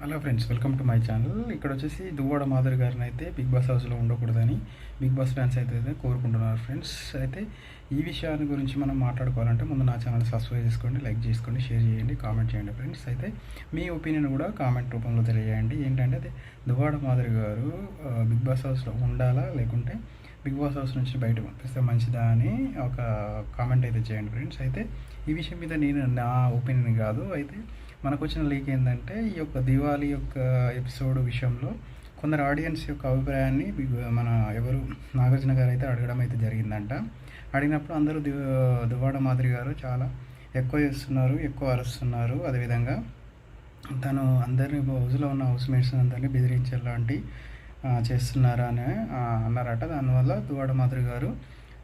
Hello friends welcome to my channel ఇక్కడ వచ్చేసి దువ్వాడ మాధురి గారిని అయితే బిగ్ బాస్ హౌస్లో ఉండకూడదని బిగ్ బాస్ ఫ్యాన్స్ అయితే కోరుకుంటున్నారు ఫ్రెండ్స్ అయితే ఈ విషయాన్ని గురించి మనం మాట్లాడుకోవాలంటే ముందు నా ఛానల్ సబ్స్క్రైబ్ చేసుకోండి లైక్ చేసుకోండి షేర్ చేయండి కామెంట్ చేయండి ఫ్రెండ్స్ అయితే మీ ఒపీనియన్ కూడా కామెంట్ రూపంలో తెలియజేయండి. ఏంటంటే అదే దువ్వాడ మాధురి గారు బిగ్ బాస్ హౌస్లో ఉండాలా లేకుంటే బిగ్ బాస్ హౌస్ నుంచి బయట పంపిస్తే మంచిదా అని ఒక కామెంట్ అయితే చేయండి ఫ్రెండ్స్ అయితే ఈ విషయం మీద నేను నా ఒపీనియన్ కాదు. అయితే మనకు వచ్చిన లీక్ ఏంటంటే ఈ యొక్క దివాళీ యొక్క ఎపిసోడ్ విషయంలో కొందరు ఆడియన్స్ యొక్క అభిప్రాయాన్ని మన ఎవరు నాగార్జున గారు అయితే అడగడం అయితే జరిగిందంట. అడిగినప్పుడు అందరూ దివ దువ్వాడ మాదిరి గారు చాలా ఎక్కువ చేస్తున్నారు ఎక్కువ అరుస్తున్నారు. అదేవిధంగా తను అందరినీ హౌస్లో ఉన్న హౌస్ మేట్స్ అందరినీ బెదిరించేలాంటి ఆ, చేస్తున్నారా అని అన్నారట. దానివల్ల దువాడ మాదిరి గారు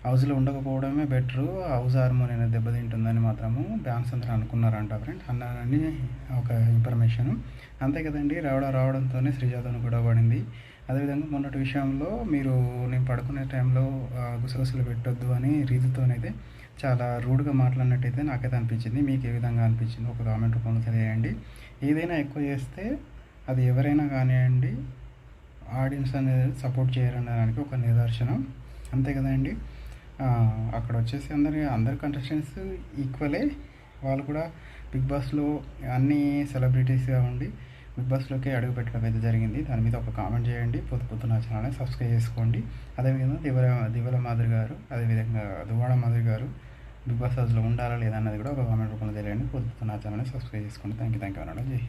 హౌస్లో ఉండకపోవడమే బెటరు హౌస్ హార్మోన్ అనేది దెబ్బతింటుందని మాత్రము డాన్స్ అందరూ అనుకున్నారంట ఫ్రెండ్ అన్నారని ఒక ఇన్ఫర్మేషన్ అంతే కదండి రావడం రావడంతోనే శ్రీజాతను కూడా పడింది. అదేవిధంగా మొన్నటి విషయంలో మీరు నేను పడుకునే టైంలో గుసగుసలు పెట్టొద్దు అని రీతితోనైతే చాలా రూడ్గా మాట్లాడినట్టయితే నాకైతే అనిపించింది. మీకు ఏ విధంగా అనిపించింది? ఒక కామెంట్ రూపంలో తెలియండి ఏదైనా ఎక్కువ చేస్తే అది ఎవరైనా కానివ్వండి ఆడియన్స్ అనేది సపోర్ట్ చేయరనడానికి ఒక నిదర్శనం. అంతే కదండి. అక్కడ వచ్చేసి అందరి అందరి కంటెస్టెంట్స్ ఈక్వలే వాళ్ళు కూడా బిగ్ బాస్లో అన్ని సెలబ్రిటీస్గా ఉండి బిగ్ బాస్లోకి అడుగు పెట్టడం అయితే జరిగింది. దాని మీద ఒక కామెంట్ చేయండి. పొద్దు పొద్దున ఛానల్ని సబ్స్క్రైబ్ చేసుకోండి. అదేవిధంగా దివల దివల మాదిరి గారు అదేవిధంగా దువాడ మాదిరి గారు బిగ్ బాస్ హౌస్లో ఉండాలా లేదన్నది కూడా ఒక కామెంట్ రూపంలో తెలియండి. పొద్దు పొద్దున ఛానల్ని సబ్స్క్రైబ్ చేసుకోండి. థ్యాంక్ యూ థ్యాంక్ యూ అనడం జై